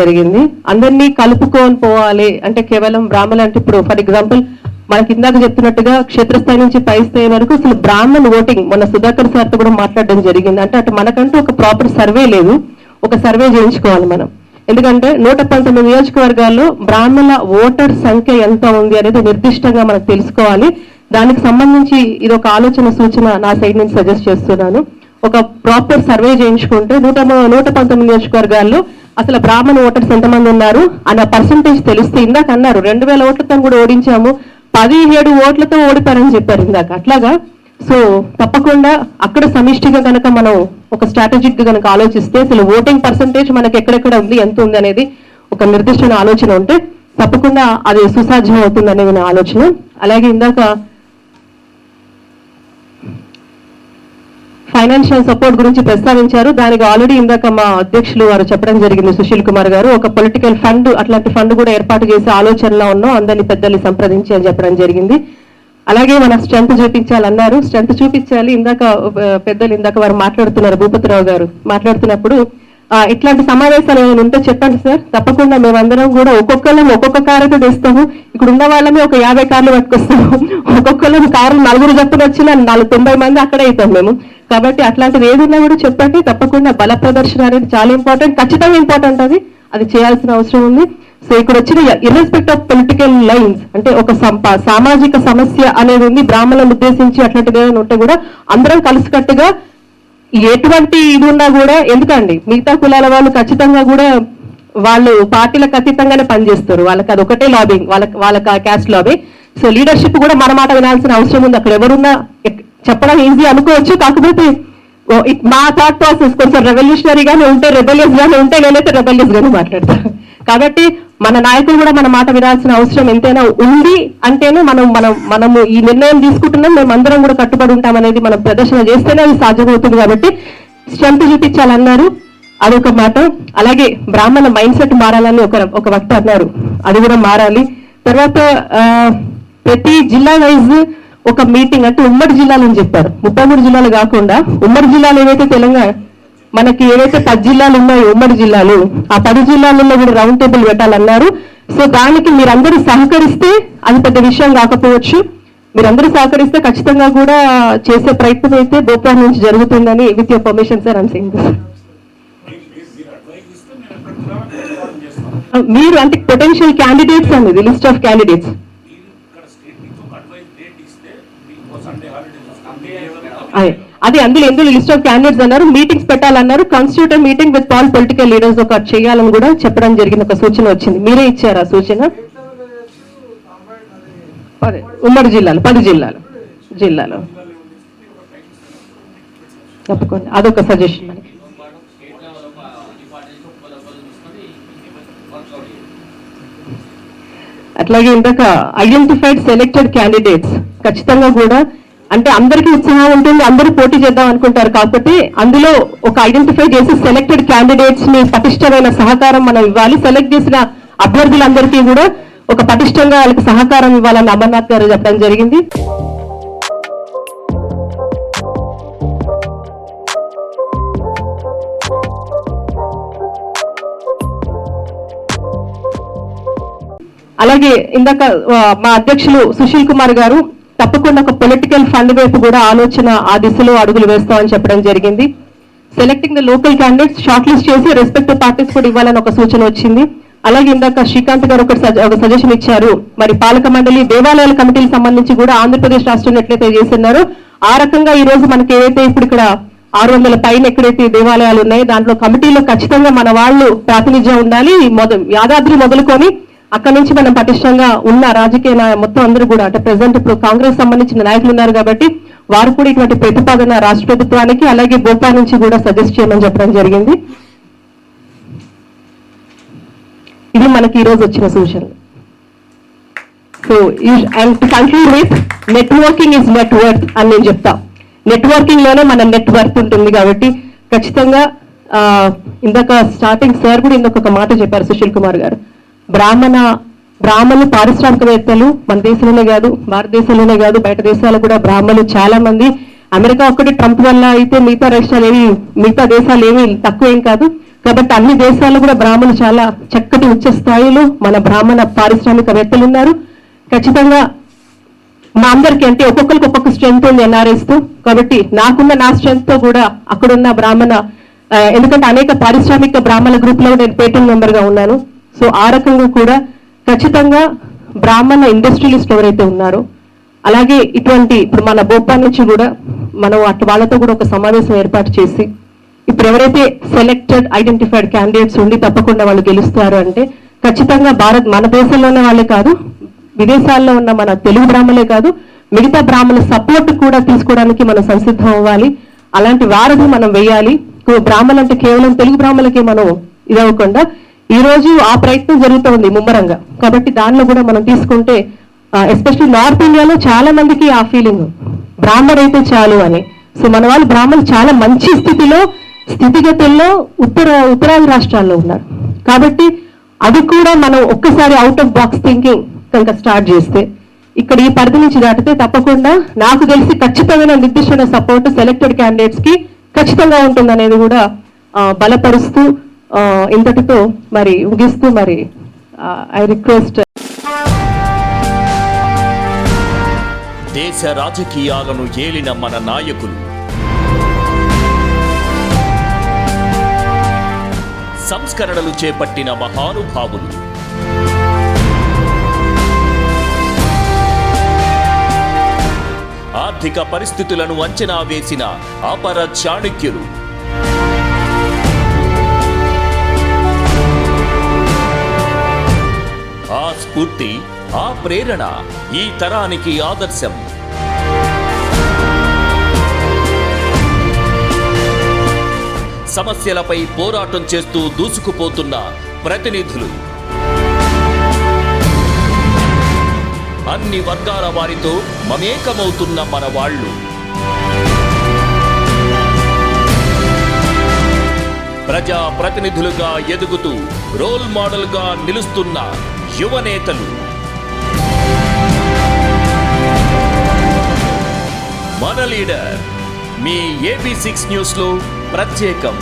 జరిగింది. అందరినీ కలుపుకొని పోవాలి. అంటే కేవలం బ్రాహ్మణులు అంటే ఇప్పుడు ఫర్ ఎగ్జాంపుల్ మనకి ఇందాక చెప్తున్నట్టుగా క్షేత్రస్థాయి నుంచి పై స్థాయి వరకు అసలు బ్రాహ్మణ్ ఓటింగ్. మన సుధాకర్ సార్తో కూడా మాట్లాడడం జరిగింది. అంటే అటు మనకంటూ ఒక ప్రాపర్ సర్వే లేదు. ఒక సర్వే చేయించుకోవాలి మనం. ఎందుకంటే నూట పంతొమ్మిది నియోజకవర్గాల్లో బ్రాహ్మణ ఓటర్ సంఖ్య ఎంత ఉంది అనేది నిర్దిష్టంగా మనకు తెలుసుకోవాలి. దానికి సంబంధించి ఇది ఒక ఆలోచన సూచన నా సైడ్ నుంచి సజెస్ట్ చేస్తున్నాను. ఒక ప్రాపర్ సర్వే చేయించుకుంటే నూట నూట పంతొమ్మిది నియోజకవర్గాల్లో అసలు బ్రాహ్మణ ఓటర్స్ ఎంతమంది ఉన్నారు? అన్న పర్సంటేజ్ తెలిస్తే ఇందాక అన్నారు రెండు వేల ఓట్లతో కూడా ఓడించాము. పదిహేడు ఓట్లతో ఓడిపారని చెప్పారు ఇందాక. అట్లాగా? సో తప్పకుండా అక్కడ సమిష్టిగా కనుక మనం ఒక స్ట్రాటజిక్ కనుక ఆలోచిస్తే అసలు ఓటింగ్ పర్సంటేజ్ మనకి ఎక్కడెక్కడ ఉంది ఎంత ఉంది అనేది ఒక నిర్దిష్టమైన ఆలోచన ఉంటే తప్పకుండా అది సుసాధ్యం అవుతుంది అనేది నా ఆలోచన. అలాగే ఇందాక ఫైనాన్షియల్ సపోర్ట్ గురించి ప్రస్తావించారు. దానికి ఆల్రెడీ ఇందాక మా అధ్యక్షులు వారు చెప్పడం జరిగింది సుశీల్ కుమార్ గారు. ఒక పొలిటికల్ ఫండ్ అట్లాంటి ఫండ్ కూడా ఏర్పాటు చేసే ఆలోచనలో ఉన్నాం. అందరినీ పెద్దల్ని సంప్రదించి అని చెప్పడం జరిగింది. అలాగే మన స్ట్రెంత్ చూపించాలన్నారు. స్ట్రెంత్ చూపించాలి. ఇందాక పెద్దలు ఇందాక వారు మాట్లాడుతున్నారు. భూపతిరావు గారు మాట్లాడుతున్నప్పుడు ఇట్లాంటి సమావేశాలు ఏమైనా ఉంటే చెప్పండి సార్. తప్పకుండా మేమందరం కూడా ఒక్కొక్కళ్ళం ఒక్కొక్క కారుతో తెస్తాము. ఇక్కడ ఉన్న వాళ్ళమే ఒక యాభై కార్లు పట్టుకొస్తాము. ఒక్కొక్కళ్ళం కారు నలుగురు జప్పులు వచ్చిన నాలుగు తొంభై మంది అక్కడే అవుతాం మేము. కాబట్టి అట్లాంటిది ఏదున్నా కూడా చెప్పండి తప్పకుండా బల ప్రదర్శన అనేది చాలా ఇంపార్టెంట్ ఖచ్చితంగా ఇంపార్టెంట్ అది. అది చేయాల్సిన అవసరం ఉంది. సో ఇక్కడ వచ్చిన ఇర్రెస్పెక్ట్ ఆఫ్ పొలిటికల్ లైన్స్ అంటే ఒక సంపా సామాజిక సమస్య అనేది ఉంది బ్రాహ్మణులను ఉద్దేశించి అట్లాంటిది ఏదైనా ఉంటే కూడా అందరం కలిసికట్టుగా ఎటువంటి ఇది ఉన్నా కూడా ఎందుకండి? మిగతా కులాల వాళ్ళు ఖచ్చితంగా కూడా వాళ్ళు పార్టీలకు అతీతంగానే పనిచేస్తారు. వాళ్ళకి అది ఒకటే లాబింగ్ వాళ్ళకి వాళ్ళకి క్యాస్ట్ లాబీ సో లీడర్షిప్ కూడా మన మాట వినాల్సిన అవసరం ఉంది. అక్కడ ఎవరున్నా చెప్పడం ఈజీ అనుకోవచ్చు. కాకపోతే ఇట్- మా థాట్ ప్రాసెస్ కొంచెం రెవల్యూషనరీగానే ఉంటే రెబలియస్ గానే ఉంటే నేనైతే రెబలియస్ గానే మాట్లాడతా. కాబట్టి మన నాయకులు కూడా మన మాట వినాల్సిన అవసరం ఎంతైనా ఉంది అంటేనే మనం మనం మనము ఈ నిర్ణయం తీసుకుంటున్నాం. మేము అందరం కూడా కట్టుబడి ఉంటామనేది మనం ప్రదర్శన చేస్తేనే అది సాధ్యమవుతుంది కాబట్టి స్ట్రెంత్ చూపించాలన్నారు. అదొక మాట. అలాగే బ్రాహ్మణ మైండ్ సెట్ మారాలని ఒక ఒక వక్త అన్నారు. అది కూడా మారాలి. తర్వాత ప్రతి జిల్లా వైజ్ ఒక మీటింగ్ అంటే ఉమ్మడి జిల్లాలు అని చెప్పారు. ముప్పై మూడు జిల్లాలు కాకుండా ఉమ్మడి జిల్లాలు ఏవైతే తెలంగాణ మనకి ఏవైతే పది జిల్లాలు ఉన్నాయో ఉమ్మడి జిల్లాలు ఆ పది జిల్లాలలో కూడా రౌండ్ టేబుల్ పెట్టాలన్నారు. సో దానికి మీరందరూ సహకరిస్తే అది పెద్ద విషయం కాకపోవచ్చు. మీరందరూ సహకరిస్తే ఖచ్చితంగా కూడా చేసే ప్రయత్నం అయితే భోపాల్ నుంచి జరుగుతుందని విత్ యువర్ పర్మిషన్ సార్ అని సింగ్ మీరు అంటే పొటెన్షియల్ క్యాండిడేట్స్ అనేది లిస్ట్ ఆఫ్ క్యాండిడేట్స్ మీరు ఇక్కడ స్టేట్ నుంచి ఒక అడ్వైస్ డేట్ ఇస్తే మీకు సండే హాలిడేస్ వస్తుంది అదే అదే అందులో ఎందులో లిస్ట్ ఆఫ్ క్యాండిడేట్స్ అన్నారు meetings పెట్టాలన్నారు constitutive meeting with all political leaders ఒక చేయాలని కూడా చెప్పడం జరిగింది ఒక సూచన వచ్చింది. మీరే ఇచ్చారా సూచన? పది ఉమ్మడి జిల్లాలు పది జిల్లాలు జిల్లాలో. తప్పకుండా అదొక సజెషన్ మనకి అట్లాగే ఇందాక ఐడెంటిఫైడ్ సెలెక్టెడ్ క్యాండిడేట్స్ ఖచ్చితంగా కూడా అంటే అందరికీ ఉత్సాహం ఉంటుంది అందరూ పోటీ చేద్దాం అనుకుంటారు. కాకపోతే అందులో ఒక ఐడెంటిఫై చేసి సెలెక్టెడ్ క్యాండిడేట్స్ని పటిష్టమైన సహకారం మనం ఇవ్వాలి. సెలెక్ట్ చేసిన అభ్యర్థులందరికీ కూడా ఒక పటిష్టంగా వాళ్ళకి సహకారం ఇవ్వాలని అమర్నాథ్ గారు చెప్పడం జరిగింది. అలాగే ఇందాక మా అధ్యక్షులు సుశీల్ కుమార్ గారు తప్పకుండా ఒక పొలిటికల్ ఫండ్ వైపు కూడా ఆలోచన ఆ దిశలో అడుగులు వేస్తామని చెప్పడం జరిగింది. Selecting the local candidates short list చేసి రెస్పెక్టివ్ పార్టీస్ కూడా ఇవ్వాలని ఒక సూచన వచ్చింది. అలాగే ఇందాక శ్రీకాంత్ గారు ఒక సజ- ఒక సజెషన్ ఇచ్చారు. మరి పాలక మండలి దేవాలయాల కమిటీకి సంబంధించి కూడా ఆంధ్రప్రదేశ్ రాష్ట్రం ఎట్లయితే చేస్తున్నారో ఆ రకంగా ఈ రోజు మనకి ఏదైతే ఇప్పుడు ఇక్కడ ఆరు వందల పైన ఎక్కడైతే దేవాలయాలు ఉన్నాయో దాంట్లో కమిటీలో ఖచ్చితంగా మన వాళ్ళు ప్రాతినిధ్యం ఉండాలి. మొద యాదాద్రి మొదలుకొని అక్కడ నుంచి మనం పటిష్టంగా ఉన్న రాజకీయ నాయ- మొత్తం అందరూ కూడా అంటే ప్రజెంట్ ఇప్పుడు కాంగ్రెస్ సంబంధించిన నాయకులు ఉన్నారు కాబట్టి వారు కూడా ఇటువంటి ప్రతిపాదన రాష్ట్ర ప్రభుత్వానికి అలాగే భోపాల్ నుంచి కూడా సజెస్ట్ చేయమని చెప్పడం జరిగింది. ఇది మనకి ఈరోజు వచ్చిన సూచనలు. So and conclude with networking is network అని నేను చెప్తా. నెట్వర్కింగ్లోనే మన నెట్వర్క్ ఉంటుంది కాబట్టి ఖచ్చితంగా ఇందాక స్టార్టింగ్ సార్ కూడా ఇందాక ఒక మాట చెప్పారు సుశీల్ కుమార్ గారు. బ్రాహ్మణ బ్రాహ్మణులు పారిశ్రామికవేత్తలు మన దేశంలోనే కాదు భారతదేశంలోనే కాదు బయట దేశాలు కూడా బ్రాహ్మణులు చాలా మంది అమెరికా ఒక్కటి ట్రంప్ వల్ల అయితే మిగతా రాష్ట్రాలు ఏమి మిగతా దేశాలు ఏమి తక్కువ ఏం కాదు. కాబట్టి అన్ని దేశాల్లో కూడా బ్రాహ్మణులు చాలా చక్కటి ఉచ్చ స్థాయిలో మన బ్రాహ్మణ పారిశ్రామికవేత్తలు ఉన్నారు. ఖచ్చితంగా మా అందరికి అంటే ఒక్కొక్కరికి ఒక్కొక్క స్ట్రెంత్ ఉంది ఎన్ఆర్ఎస్తో కాబట్టి నాకున్న నా స్ట్రెంత్తో కూడా అక్కడున్న బ్రాహ్మణ ఎందుకంటే అనేక పారిశ్రామిక బ్రాహ్మణ గ్రూప్లో నేను పేటెంట్ మెంబర్గా ఉన్నాను. సో ఆ రకంగా కూడా ఖచ్చితంగా బ్రాహ్మణ ఇండస్ట్రియలిస్ట్ ఎవరైతే ఉన్నారో అలాగే ఇటువంటి ఇప్పుడు మన భోపాల్ నుంచి కూడా మనం అటు వాళ్ళతో కూడా ఒక సమావేశం ఏర్పాటు చేసి ఇప్పుడు ఎవరైతే సెలెక్టెడ్ ఐడెంటిఫైడ్ క్యాండిడేట్స్ ఉండి తప్పకుండా వాళ్ళు గెలుస్తారు అంటే ఖచ్చితంగా భారత్ మన దేశంలో ఉన్న వాళ్ళే కాదు విదేశాల్లో ఉన్న మన తెలుగు బ్రాహ్మలే కాదు మిగతా బ్రాహ్మణ సపోర్ట్ కూడా తీసుకోవడానికి మనం సంసిద్ధం అవ్వాలి. అలాంటి వారధి మనం వేయాలి. బ్రాహ్మణులు అంటే కేవలం తెలుగు బ్రాహ్మణులకి మనం ఇదవ్వకుండా ఈ రోజు ఆ ప్రయత్నం జరుగుతోంది ముమ్మరంగా. కాబట్టి దానిలో కూడా మనం తీసుకుంటే ఎస్పెషల్లీ నార్త్ ఇండియాలో చాలా మందికి ఆ ఫీలింగ్ బ్రాహ్మణ్ అయితే చాలు అని. సో మన వాళ్ళు బ్రాహ్మణులు చాలా మంచి స్థితిలో స్థితిగతుల్లో ఉత్తర ఉత్తరాది రాష్ట్రాల్లో ఉన్నారు. కాబట్టి అది కూడా మనం ఒక్కసారి అవుట్ ఆఫ్ బాక్స్ థింకింగ్ కనుక స్టార్ట్ చేస్తే ఇక్కడ ఈ పరిధి నుంచి దాటితే తప్పకుండా నాకు తెలిసి ఖచ్చితమైన నిర్దిష్టమైన సపోర్ట్ సెలెక్టెడ్ క్యాండిడేట్స్కి ఖచ్చితంగా ఉంటుందనేది కూడా బలపరుస్తూ ఇంతటితో మరి ముగిస్తూ మరి ఐ రిక్వెస్ట్ దేశ రాజకీయాలను ఏలిన మన నాయకులు. సంస్కరణలు చేపట్టిన మహానుభావులు. ఆర్థిక పరిస్థితులను అంచనా వేసిన అపర చాణక్యులు. స్ఫూర్తి ఆ ప్రేరణ ఈ తరానికి ఆదర్శం. సమస్యలపై పోరాటం చేస్తూ దూసుకుపోతున్న ప్రతినిధులు. అన్ని వర్గాల వారితో మమేకమవుతున్న మన వాళ్ళు. ప్రజా ప్రతినిధులుగా ఎదుగుతూ రోల్ మోడల్గా నిలుస్తున్న యువనేతలు మన లీడర్ మీ ఏబీ సిక్స్ న్యూస్లో ప్రత్యేకం.